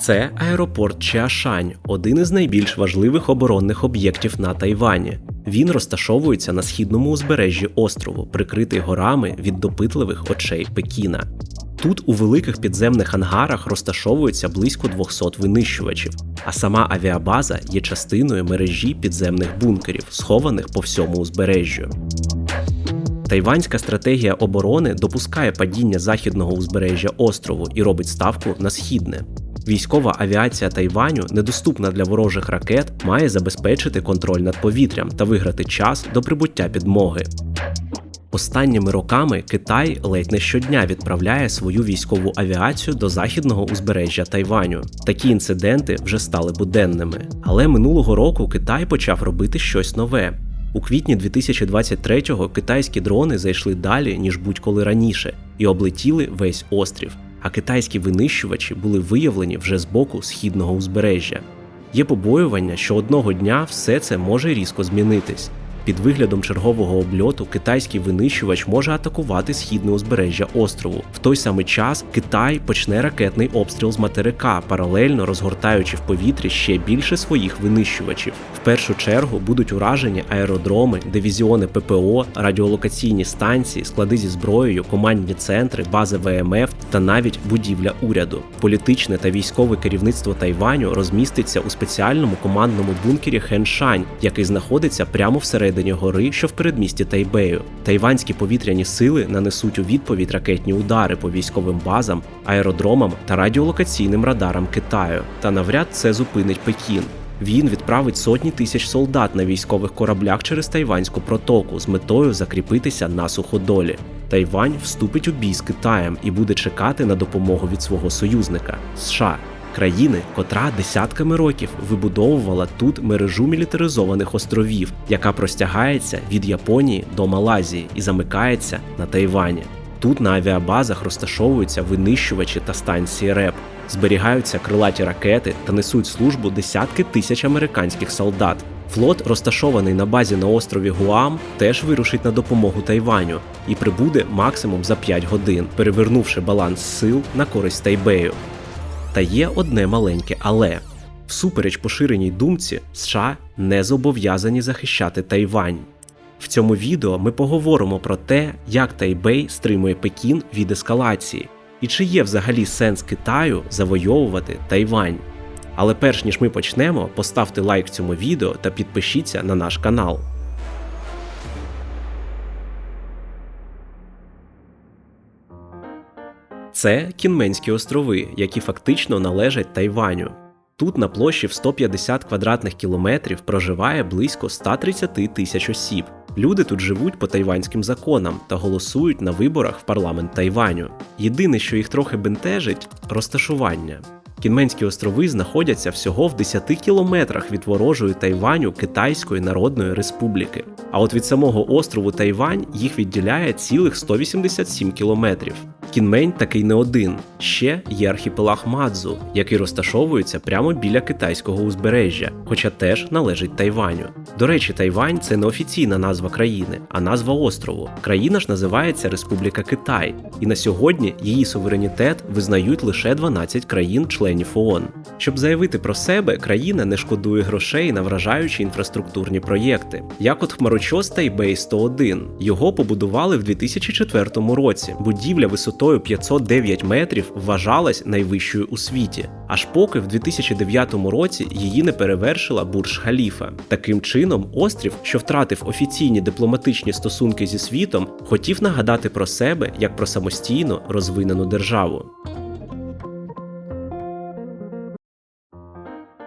Це аеропорт Чиашань, один із найбільш важливих оборонних об'єктів на Тайвані. Він розташовується на східному узбережжі острову, прикритий горами від допитливих очей Пекіна. Тут у великих підземних ангарах розташовується близько 200 винищувачів, а сама авіабаза є частиною мережі підземних бункерів, схованих по всьому узбережжю. Тайванська стратегія оборони допускає падіння західного узбережжя острову і робить ставку на східне. Військова авіація Тайваню, недоступна для ворожих ракет, має забезпечити контроль над повітрям та виграти час до прибуття підмоги. Останніми роками Китай ледь не щодня відправляє свою військову авіацію до західного узбережжя Тайваню. Такі інциденти вже стали буденними. Але минулого року Китай почав робити щось нове. У квітні 2023-го китайські дрони зайшли далі, ніж будь-коли раніше, і облетіли весь острів. А китайські винищувачі були виявлені вже з боку східного узбережжя. Є побоювання, що одного дня все це може різко змінитись. Під виглядом чергового обльоту китайський винищувач може атакувати східне узбережжя острову. В той самий час Китай почне ракетний обстріл з материка, паралельно розгортаючи в повітрі ще більше своїх винищувачів. В першу чергу будуть уражені аеродроми, дивізіони ППО, радіолокаційні станції, склади зі зброєю, командні центри, бази ВМФ та навіть будівля уряду. Політичне та військове керівництво Тайваню розміститься у спеціальному командному бункері Хеншань, який знаходиться прямо всередині гори, що в передмісті Тайбею. Тайванські повітряні сили нанесуть у відповідь ракетні удари по військовим базам, аеродромам та радіолокаційним радарам Китаю. Та навряд це зупинить Пекін. Він відправить сотні тисяч солдат на військових кораблях через Тайванську протоку з метою закріпитися на суходолі. Тайвань вступить у бій з Китаєм і буде чекати на допомогу від свого союзника США. Країни, котра десятками років вибудовувала тут мережу мілітаризованих островів, яка простягається від Японії до Малайзії і замикається на Тайвані. Тут на авіабазах розташовуються винищувачі та станції РЕП, зберігаються крилаті ракети та несуть службу десятки тисяч американських солдат. Флот, розташований на базі на острові Гуам, теж вирушить на допомогу Тайваню і прибуде максимум за 5 годин, перевернувши баланс сил на користь Тайбею. Та є одне маленьке але. Всупереч поширеній думці, США не зобов'язані захищати Тайвань. В цьому відео ми поговоримо про те, як Тайбей стримує Пекін від ескалації, і чи є взагалі сенс Китаю завойовувати Тайвань. Але перш ніж ми почнемо, поставте лайк цьому відео та підпишіться на наш канал. Це Кінменські острови, які фактично належать Тайваню. Тут на площі в 150 квадратних кілометрів проживає близько 130 тисяч осіб. Люди тут живуть по тайванським законам та голосують на виборах в парламент Тайваню. Єдине, що їх трохи бентежить розташування. Кінменські острови знаходяться всього в 10 кілометрах від ворожої Тайваню Китайської Народної Республіки. А от від самого острову Тайвань їх відділяє цілих 187 кілометрів. Кінмень такий не один. Ще є архіпелаг Мадзу, який розташовується прямо біля китайського узбережжя, хоча теж належить Тайваню. До речі, Тайвань це не офіційна назва країни, а назва острову. Країна ж називається Республіка Китай, і на сьогодні її суверенітет визнають лише 12 країн-членів ООН. Щоб заявити про себе, країна не шкодує грошей на вражаючі інфраструктурні проєкти, як от хмарочос Тайбей 101. Його побудували в 2004 році. Будівля висотою 509 метрів вважалась найвищою у світі, аж поки в 2009 році її не перевершила Бурж Халіфа. Таким чином, острів, що втратив офіційні дипломатичні стосунки зі світом, хотів нагадати про себе як про самостійно розвинену державу.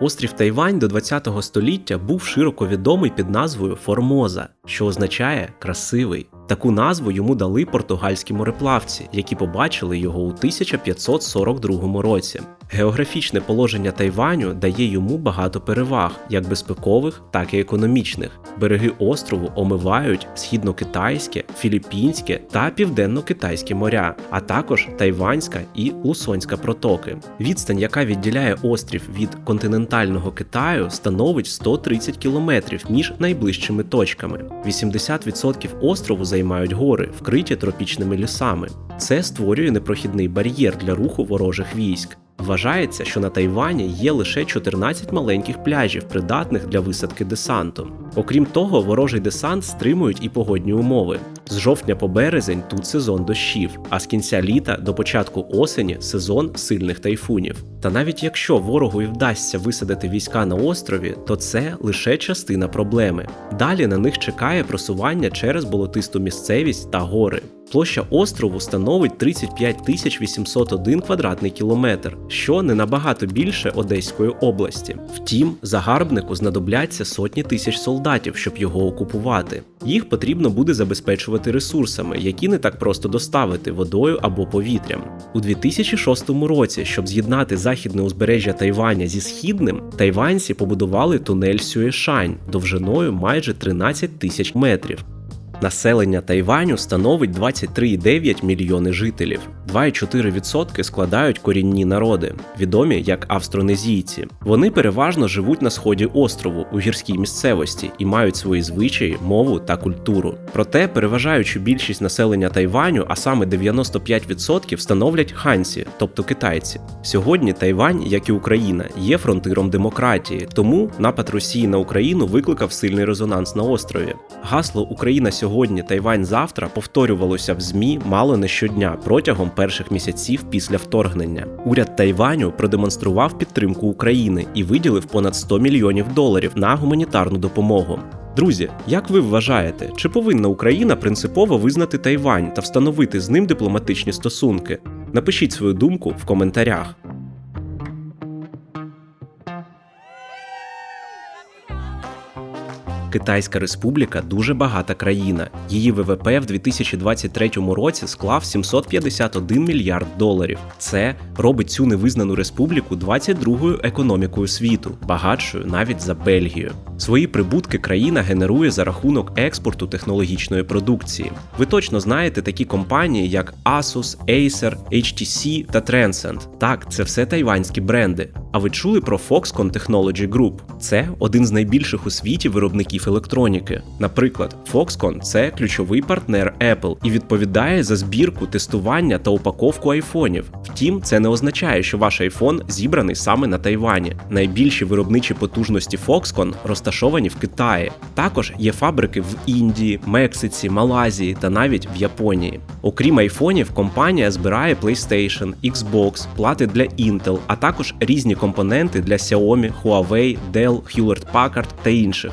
Острів Тайвань до 20 століття був широко відомий під назвою Формоза, що означає красивий. Таку назву йому дали португальські мореплавці, які побачили його у 1542 році. Географічне положення Тайваню дає йому багато переваг, як безпекових, так і економічних. Береги острову омивають східно-китайське, філіппінське та південно-китайське моря, а також Тайванська і Лусонська протоки. Відстань, яка відділяє острів від континентального Китаю, становить 130 кілометрів між найближчими точками. 80% острову займають гори, вкриті тропічними лісами. Це створює непрохідний бар'єр для руху ворожих військ. Вважається, що на Тайвані є лише 14 маленьких пляжів, придатних для висадки десанту. Окрім того, ворожий десант стримують і погодні умови. З жовтня по березень тут сезон дощів, а з кінця літа до початку осені сезон сильних тайфунів. Та навіть якщо ворогу і вдасться висадити війська на острові, то це лише частина проблеми. Далі на них чекає просування через болотисту місцевість та гори. Площа острову становить 35 тисяч 801 квадратний кілометр, що не набагато більше Одеської області. Втім, загарбнику знадобляться сотні тисяч солдатів, щоб його окупувати. Їх потрібно буде забезпечувати ресурсами, які не так просто доставити водою або повітрям. У 2006 році, щоб з'єднати західне узбережжя Тайваня зі східним, тайванці побудували тунель Сюешань довжиною майже 13 тисяч метрів. Населення Тайваню становить 23,9 мільйони жителів. 2,4% складають корінні народи, відомі як австронезійці. Вони переважно живуть на сході острову у гірській місцевості і мають свої звичаї, мову та культуру. Проте переважаючу більшість населення Тайваню, а саме 95% становлять ханці, тобто китайці. Сьогодні Тайвань, як і Україна, є фронтиром демократії, тому напад Росії на Україну викликав сильний резонанс на острові. Гасло Україна сьогодні, Тайвань завтра повторювалося в ЗМІ мало не щодня протягом перших місяців після вторгнення. Уряд Тайваню продемонстрував підтримку України і виділив понад 100 мільйонів доларів на гуманітарну допомогу. Друзі, як ви вважаєте, чи повинна Україна принципово визнати Тайвань та встановити з ним дипломатичні стосунки? Напишіть свою думку в коментарях. Китайська Республіка дуже багата країна. Її ВВП в 2023 році склав 751 мільярд доларів. Це робить цю невизнану республіку 22-ю економікою світу, багатшою навіть за Бельгію. Свої прибутки країна генерує за рахунок експорту технологічної продукції. Ви точно знаєте такі компанії, як Asus, Acer, HTC та Transcend. Так, це все тайванські бренди. А ви чули про Foxconn Technology Group? Це один з найбільших у світі виробників електроніки. Наприклад, Foxconn – це ключовий партнер Apple і відповідає за збірку, тестування та упаковку айфонів. Втім, це не означає, що ваш айфон зібраний саме на Тайвані. Найбільші виробничі потужності Foxconn розташовані в Китаї. Також є фабрики в Індії, Мексиці, Малайзії та навіть в Японії. Окрім айфонів, компанія збирає PlayStation, Xbox, плати для Intel, а також різні компоненти для Xiaomi, Huawei, Dell, Hewlett-Packard та інших.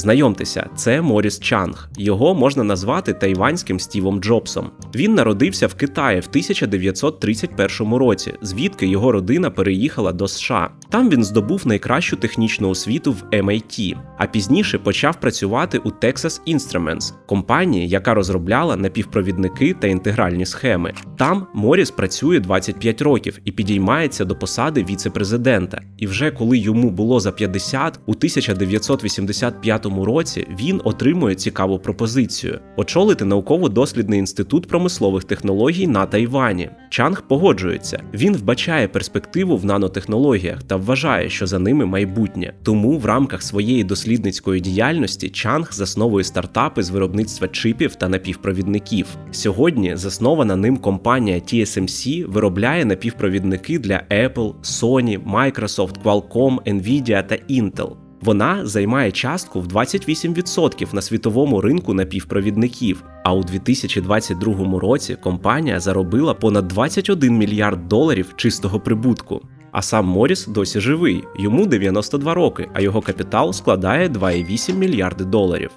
Знайомтеся, це Моріс Чанг. Його можна назвати тайванським Стівом Джобсом. Він народився в Китаї в 1931 році, звідки його родина переїхала до США. Там він здобув найкращу технічну освіту в MIT, а пізніше почав працювати у Texas Instruments, компанії, яка розробляла напівпровідники та інтегральні схеми. Там Моріс працює 25 років і підіймається до посади віце-президента. І вже коли йому було за 50, у 1985 році він отримує цікаву пропозицію очолити науково-дослідний інститут промислових технологій на Тайвані. Чанг погоджується. Він вбачає перспективу в нанотехнологіях та вважає, що за ними майбутнє. Тому в рамках своєї дослідницької діяльності Чанг засновує стартапи з виробництва чипів та напівпровідників. Сьогодні заснована ним компанія TSMC виробляє напівпровідники для Apple, Sony, Microsoft, Qualcomm, Nvidia та Intel. Вона займає частку в 28% на світовому ринку напівпровідників. А у 2022 році компанія заробила понад 21 мільярд доларів чистого прибутку. А сам Моріс досі живий, йому 92 роки, а його капітал складає 2,8 мільярди доларів.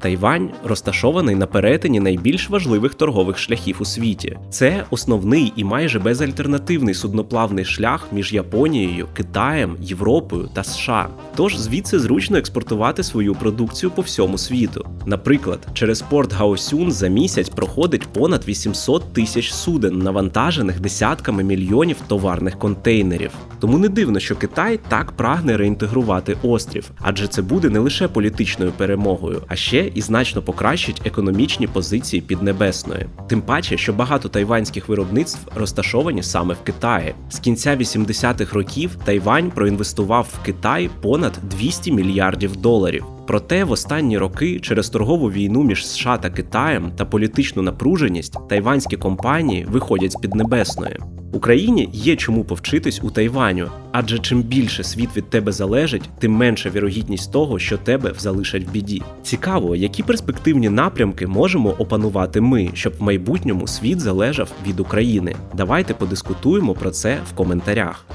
Тайвань розташований на перетині найбільш важливих торгових шляхів у світі. Це основний і майже безальтернативний судноплавний шлях між Японією, Китаєм, Європою та США. Тож звідси зручно експортувати свою продукцію по всьому світу. Наприклад, через порт Гаосюн за місяць проходить понад 800 тисяч суден, навантажених десятками мільйонів товарних контейнерів. Тому не дивно, що Китай так прагне реінтегрувати острів, адже це буде не лише політичною перемогою, а ще і значно покращить економічні позиції Піднебесної. Тим паче, що багато тайванських виробництв розташовані саме в Китаї. З кінця 80-х років Тайвань проінвестував в Китай понад 200 мільярдів доларів. Проте в останні роки через торгову війну між США та Китаєм та політичну напруженість тайванські компанії виходять з Піднебесної. Україні є чому повчитись у Тайваню, адже чим більше світ від тебе залежить, тим менша вірогідність того, що тебе залишать в біді. Цікаво, які перспективні напрямки можемо опанувати ми, щоб в майбутньому світ залежав від України. Давайте подискутуємо про це в коментарях.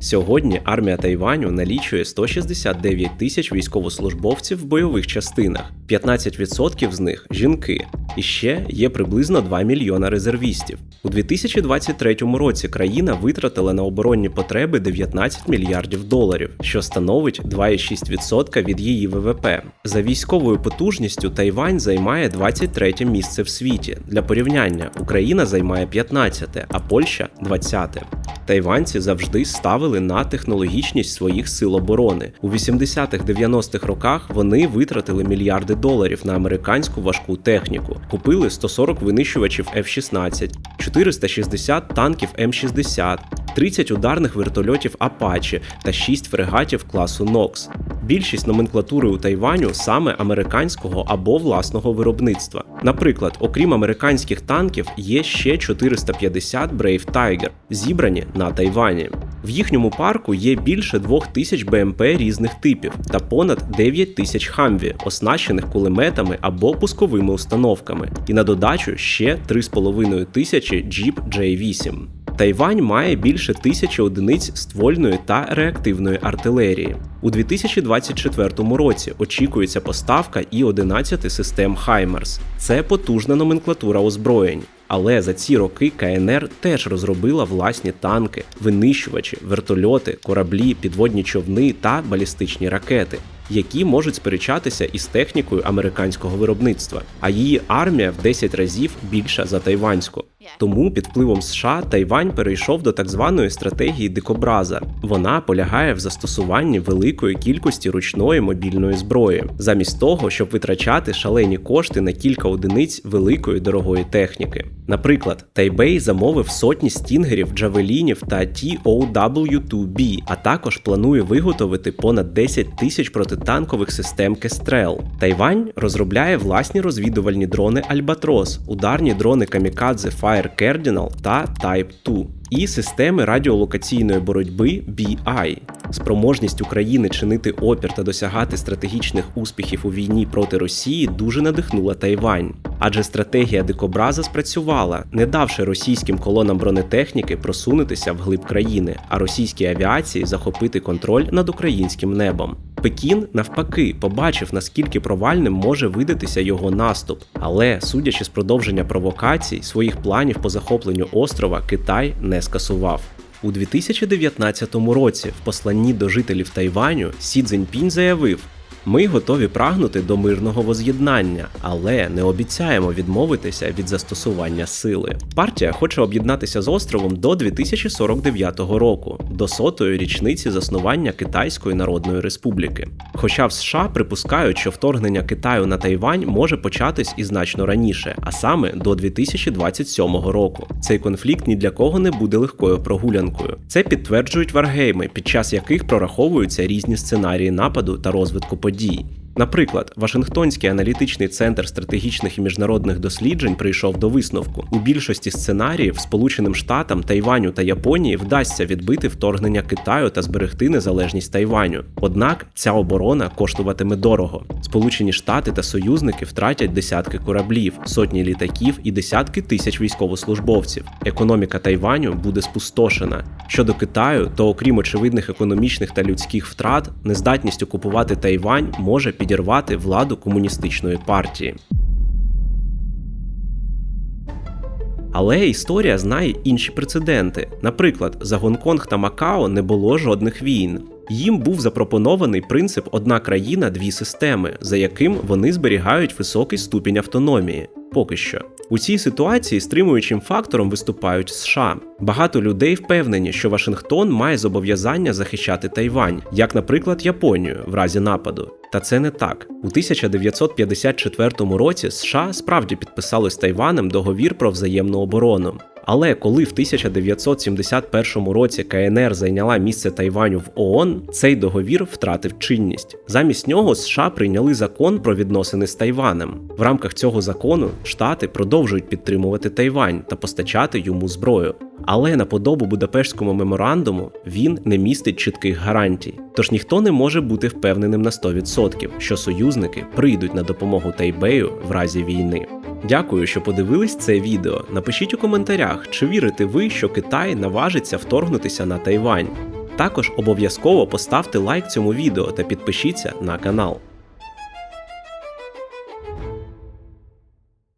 Сьогодні армія Тайваню налічує 169 тисяч військовослужбовців в бойових частинах, 15% з них жінки. І ще є приблизно 2 мільйона резервістів. У 2023 році країна витратила на оборонні потреби 19 мільярдів доларів, що становить 2,6% від її ВВП. За військовою потужністю Тайвань займає 23 місце в світі. Для порівняння Україна займає 15, а Польща 20. Тайванці завжди ставили на технологічність своїх сил оборони. У 80-х-90-х роках вони витратили мільярди доларів на американську важку техніку, купили 140 винищувачів F-16, 460 танків М-60, 30 ударних вертольотів Apache та 6 фрегатів класу Нокс. Більшість номенклатури у Тайваню саме американського або власного виробництва. Наприклад, окрім американських танків, є ще 450 Brave Tiger, зібрані на Тайвані. В їхньому парку є більше 2000 БМП різних типів та понад 9 тисяч хамві, оснащених кулеметами або пусковими установками, і на додачу ще 3,5 тисячі Jeep J8. Тайвань має більше тисячі одиниць ствольної та реактивної артилерії. У 2024 році очікується поставка і 11 систем Хаймерс. Це потужна номенклатура озброєнь. Але за ці роки КНР теж розробила власні танки, винищувачі, вертольоти, кораблі, підводні човни та балістичні ракети, які можуть сперечатися із технікою американського виробництва. А її армія в 10 разів більша за тайванську. Тому під впливом США Тайвань перейшов до так званої стратегії дикобраза. Вона полягає в застосуванні великої кількості ручної мобільної зброї, замість того, щоб витрачати шалені кошти на кілька одиниць великої дорогої техніки. Наприклад, Тайбей замовив сотні стінгерів, джавелінів та TOW-2B, а також планує виготовити понад 10 тисяч протитанкових систем Кестрел. Тайвань розробляє власні розвідувальні дрони Альбатрос, ударні дрони Камікадзе Fire Cardinal та Type 2 і системи радіолокаційної боротьби BI. Спроможність України чинити опір та досягати стратегічних успіхів у війні проти Росії дуже надихнула Тайвань, адже стратегія дикобраза спрацювала, не давши російським колонам бронетехніки просунутися вглиб країни, а російській авіації захопити контроль над українським небом. Пекін, навпаки, побачив, наскільки провальним може видатися його наступ. Але, судячи з продовження провокацій, своїх планів по захопленню острова Китай не скасував. У 2019 році в посланні до жителів Тайваню Сі Цзіньпінь заявив: ми готові прагнути до мирного воз'єднання, але не обіцяємо відмовитися від застосування сили. Партія хоче об'єднатися з островом до 2049 року, до сотої річниці заснування Китайської Народної Республіки. Хоча в США припускають, що вторгнення Китаю на Тайвань може початись і значно раніше, а саме до 2027 року. Цей конфлікт ні для кого не буде легкою прогулянкою. Це підтверджують варгейми, під час яких прораховуються різні сценарії нападу та розвитку подій. 记 Наприклад, Вашингтонський аналітичний центр стратегічних і міжнародних досліджень прийшов до висновку: у більшості сценаріїв Сполученим Штатам, Тайваню та Японії вдасться відбити вторгнення Китаю та зберегти незалежність Тайваню. Однак ця оборона коштуватиме дорого. Сполучені Штати та союзники втратять десятки кораблів, сотні літаків і десятки тисяч військовослужбовців. Економіка Тайваню буде спустошена. Щодо Китаю, то окрім очевидних економічних та людських втрат, нездатність окупувати Тайвань може підірвати владу комуністичної партії. Але історія знає інші прецеденти. Наприклад, за Гонконг та Макао не було жодних війн. Їм був запропонований принцип одна країна, дві системи, за яким вони зберігають високий ступінь автономії. Поки що. У цій ситуації стримуючим фактором виступають США. Багато людей впевнені, що Вашингтон має зобов'язання захищати Тайвань, як, наприклад, Японію в разі нападу. Та це не так. У 1954 році США справді підписали з Тайванем договір про взаємну оборону. Але коли в 1971 році КНР зайняла місце Тайваню в ООН, цей договір втратив чинність. Замість нього США прийняли закон про відносини з Тайванем. В рамках цього закону Штати продовжують підтримувати Тайвань та постачати йому зброю. Але на подобу Будапештському меморандуму він не містить чітких гарантій. Тож ніхто не може бути впевненим на 100%, що союзники прийдуть на допомогу Тайбею в разі війни. Дякую, що подивились це відео. Напишіть у коментарях, чи вірите ви, що Китай наважиться вторгнутися на Тайвань. Також обов'язково поставте лайк цьому відео та підпишіться на канал.